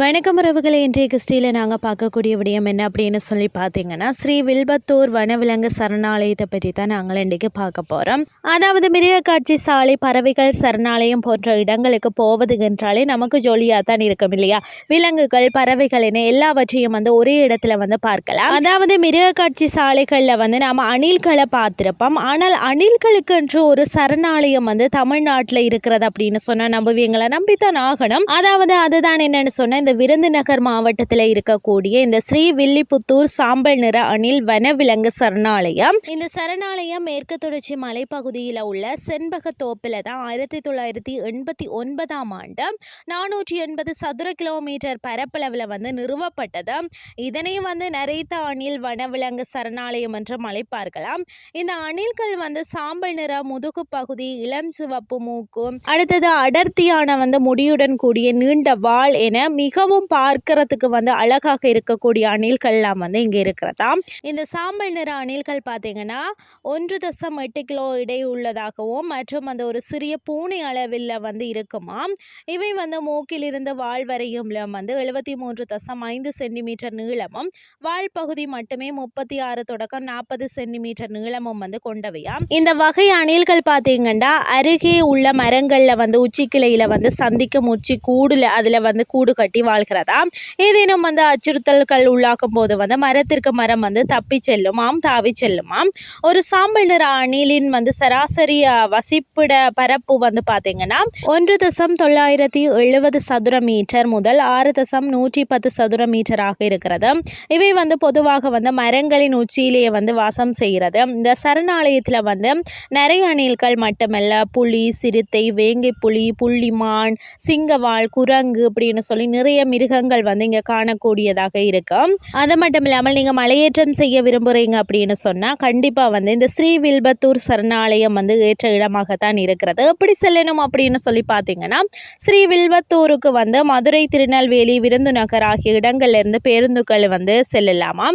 வணக்கம் உறவுகளை. இன்றைய கிறிஸ்டியில் நாங்கள் பார்க்கக்கூடிய விடயம் என்ன அப்படின்னு சொல்லி பார்த்தீங்கன்னா ஸ்ரீ வில்பத்தூர் வனவிலங்கு சரணாலயத்தை பற்றி தான் நாங்கள் இன்றைக்கு பார்க்க போகிறோம் அதாவது மிருகக்காட்சி சாலை பறவைகள் சரணாலயம் போன்ற இடங்களுக்கு போவது என்றாலே நமக்கு ஜொலியாக தான் இருக்கும் இல்லையா? விலங்குகள் பறவைகள் என எல்லாவற்றையும் வந்து ஒரே இடத்துல வந்து பார்க்கலாம். அதாவது மிருகக்காட்சி சாலைகளில் வந்து நாம் அணில்களை பார்த்துருப்போம். ஆனால் அணில்களுக்கென்று ஒரு சரணாலயம் வந்து தமிழ்நாட்டில் இருக்கிறது அப்படின்னு சொன்னால் நம்புவீங்களா? நம்பித்தான் ஆகணும். அதாவது அதுதான் என்னன்னு சொன்னால் இந்த விருதுநகர் மாவட்டத்தில் இருக்கக்கூடிய இந்த ஸ்ரீ வில்லிபுத்தூர் சாம்பல் நிற அணில் வனவிலங்கு சரணாலயம். இந்த சரணாலயம் மேற்கு தொடர்ச்சி மலைப்பகுதியில் உள்ள செண்பகத்தோப்பில் தான் ஆயிரத்தி தொள்ளாயிரத்தி எண்பத்தி ஒன்பதாம் ஆண்டு நானூற்றி எண்பது சதுர கிலோமீட்டர் பரப்பளவில் வந்து நிறுவப்பட்டது. இதனை வந்து நரைத்த அணில் வனவிலங்கு சரணாலயம் என்று அழைப்பார்களாம் இந்த அணில்கள் வந்து சாம்பல் நிற முதுகு பகுதி இளம் சிவப்பு மூக்கு அடுத்தது அடர்த்தியான வந்து முடியுடன் கூடிய நீண்ட வால் என மிக மிகவும் பார்க்கறதுக்கு வந்து அழகாக இருக்கக்கூடிய அணில்கள்லாம் வந்து இங்கே இருக்கிறதாம் இந்த சாம்பல் நிற அணில்கள் பார்த்தீங்கன்னா ஒன்று தசம் எட்டு கிலோ இடை உள்ளதாகவும் மற்றும் அந்த ஒரு சிறிய பூனை அளவில் வந்து இருக்குமாம் இவை வந்து மூக்கிலிருந்து வால் வரையும் வந்து எழுபத்தி மூன்று தசம் ஐந்து சென்டிமீட்டர் நீளமும் வால் பகுதி மட்டுமே முப்பத்தி ஆறு தொடக்கம் நாற்பது சென்டிமீட்டர் நீளமும் வந்து கொண்டவையாம் இந்த வகை அணில்கள் பார்த்தீங்கன்னா அருகே உள்ள மரங்களில் வந்து உச்சி கிளையில் வந்து சந்திக்கும் உச்சி கூடுல அதில் வந்து கூடு கட்டி வாழ்கிறதா? ஏதேனும் வந்து அச்சுறுத்தல்கள் உள்ளாக்கும் போது வந்து மரத்திற்கு மரம் வந்து தப்பி செல்லுமாம் தாவி செல்லுமாம். ஒரு சாம்பல் நிற அணிலின் வந்து சராசரி வசிப்பிட பரப்பு வந்து பார்த்தீங்கன்னா ஒன்று தசம் தொள்ளாயிரத்தி எழுபது சதுர மீட்டர் முதல் ஆறு தசம் நூற்றி பத்து சதுர மீட்டராக இருக்கிறது. இவை வந்து பொதுவாக வந்து மரங்களின் உச்சியிலேயே வந்து வாசம் செய்கிறது. இந்த சரணாலயத்தில் வந்து நிறைய அணில்கள் மட்டுமல்ல புலி சிறுத்தை வேங்கை புலி புள்ளிமான் சிங்கவாள் குரங்கு அப்படின்னு சொல்லி நிறைய மிருகங்கள் வந்து இங்கே காணக்கூடியதாக இருக்கும் அது மட்டும் இல்லாமல் நீங்கள் மலையேற்றம் செய்ய விரும்புகிறீங்க அப்படின்னு சொன்னால் கண்டிப்பாக வந்து இந்த ஸ்ரீ வில்பத்தூர் சரணாலயம் வந்து ஏற்ற இடமாகத்தான் இருக்கிறது. எப்படி செல்லணும் அப்படின்னு சொல்லி பார்த்தீங்கன்னா ஸ்ரீவில்பத்தூருக்கு வந்து மதுரை திருநெல்வேலி விருந்துநகர் ஆகிய இடங்கள்லேருந்து பேருந்துகள் வந்து செல்லலாமா?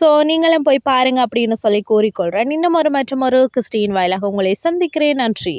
ஸோ நீங்களும் போய் பாருங்கள் அப்படின்னு சொல்லி கூறிக்கொள்கிறேன் இன்னும் ஒரு மற்றும் ஒரு கிறிஸ்டின் வாயிலாக உங்களை சந்திக்கிறேன். நன்றி.